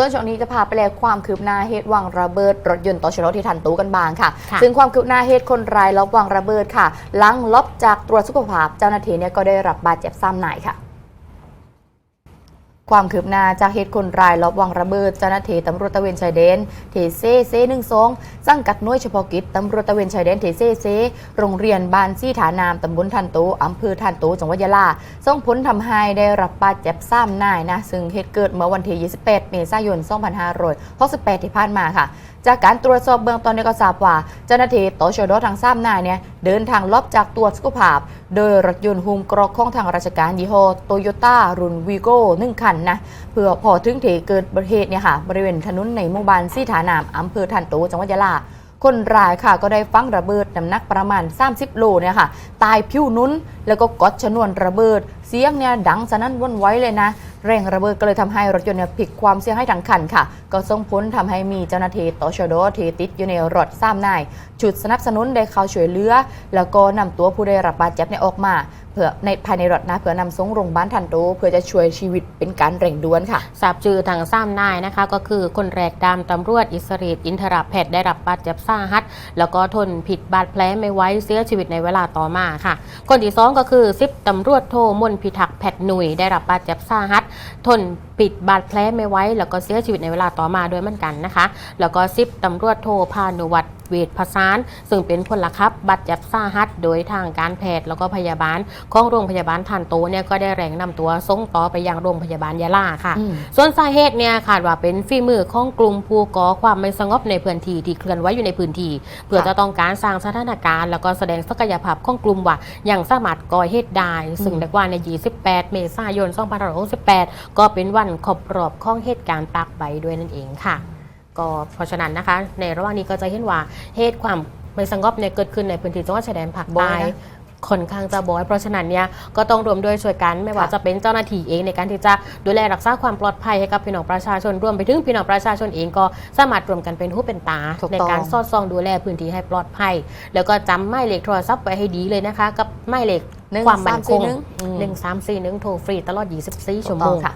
ส่วนช่วงนี้จะพาไปแลกความคืบหน้าเหตุวางระเบิด รถยนต์ตชดที่ทันตูกันบางค่ะค่ะ ซึ่งความคืบหน้าเหตุคนร้ายลอบวางระเบิดค่ะหลังลบจากตรวจสุขภาพเจ้าหน้าที่เนี่ยก็ได้รับบาดเจ็บซ้ำหน่ายค่ะ ความคืบหน้าจากเหตุคนร้ายลอบวางระเบิดเจ้าหน้าที่ตำรวจตะเวนชายแดนเทเซเซหนึ่งสองสังกัดหน่วยเฉพาะกิจตำรวจตะเวนชายแดนเทเซเซโรงเรียนบ้านซี่ฐานามตำบลทันโตอำเภอทันโตจังหวัดยะลา ส่งผลทำให้ได้รับบาดเจ็บซ้ำนายนะ ซึ่งเหตุเกิดเมื่อวันที่28 เมษายน 2568 ที่ผ่านมาค่ะ จากการตรวจสอบเบื้องต้นเนี่ยก็ทราบว่า เจ้าหน้าที่ตชดทั้งสามนายเนี่ยเดินทางลอบจากตรวจสุขภาพ โดยรถยนต์ฮุมกรอกของทางราชการยี่ห้อโตโยต้ารุ่นวีโก้หนึ่งคันนะเพื่อพอถึงที่เกิดอุบัติเหตุเนี่ยค่ะบริเวณถนนในหมู่บ้านซี่ฐานามอำเภอทันโตจังหวัดยะลาคนร้ายค่ะก็ได้ฟังระเบิดน้ำหนักประมาณ 30 โลเนี่ยค่ะ ตายผิวนุ้น แล้วก็กดชนวนระเบิด เสียงเนี่ยดังสนั่นว่นไว้เลยนะ แรงระเบิดก็เลยทำให้รถยนต์เนี่ยพลิกความเสียหายทั้งคันค่ะ ก็ส่งผลทำให้มีเจ้าหน้าที่ตชดที่ติดอยู่ในรถซ้ำนายชุดสนับสนุนได้เข้าช่วยเหลือ แล้วก็นำตัวผู้ได้รับบาดเจ็บเนี่ยออกมาเพื่อในภายในรถนะเพื่อนำส่งโรงพยาบาลทันโตเพื่อจะช่วยชีวิตเป็นการเร่งด่วนค่ะ ทราบชื่อทางซ้ำนายนะคะ ก็คือคนแรกดามตำรวจอิสรีตอินทราแพทย์ได้รับบาดเจ็บสาหัส แล้วก็ทนผิดบาดแผลไม่ไหวเสียชีวิตในเวลาต่อมาค่ะ คนที่สองก็คือซิบตำรวจโทมนพิทักษ์แพทย์หนุ่ยได้รับบาดเจ็บสาหัส ทนปิดบาดแผลไม่ไหวแล้วก็เสียชีวิตในเวลาต่อมาด้วยเหมือนกันนะคะ แล้วก็ซิบตำรวจโทพานุวัตร เวชพสาร ซึ่งเป็นพลขับบาดเจ็บสาหัส โดยทางการแพทย์แล้วก็พยาบาลของโรงพยาบาลทันโตเนี่ยก็ได้แรงนำตัวส่งต่อไปยังโรงพยาบาลยะลาค่ะอืมส่วนสาเหตุเนี่ยคาดว่าเป็นฝีมือของกลุ่มผู้ก่อความไม่สงบในพื้นที่ที่เคลื่อนไหวอยู่ในพื้นที่ เพื่อจะต้องการสร้างสถานการณ์ แล้วก็แสดงศักยภาพของกลุ่มว่าอย่างสามารถก่อเหตุได้ซึ่งได้ว่าใน 28 เมษายน 2568 ก็เป็นวันครบรอบของเหตุการณ์ปากใบด้วยนั่นเองค่ะ ก็เพราะฉะนั้นนะคะ ในระหว่างนี้ก็จะเห็นว่าเหตุความไม่สงบเนี่ยเกิดขึ้นในพื้นที่จังหวัดชายแดนภาคบ่อใต้ยนะค่อนข้างจะบ่อยเพราะฉะนั้นเนี่ยก็ต้องรวมด้วยช่วยกันไม่ว่าค่ะจะเป็นเจ้าหน้าที่เองในการที่จะดูแลรักษาความปลอดภัยให้กับพี่น้องประชาชนรวมไปถึงพี่น้องประชาชนเองก็สามารถรวมกันเป็นหูเป็นตาถูกในต้องการสอดส่องดูแลพื้นที่ให้ปลอดภัย แล้วก็จำหมายเลขโทรศัพท์ไว้ให้ดีเลยนะคะ กับหมายเลขหนึ่งความมั่นสามคสี่งหนึ่งอืมหนึ่งสามสี่หนึ่งโทรฟรีตลอด 24 ชั่วโมถูกต้องงค่ะ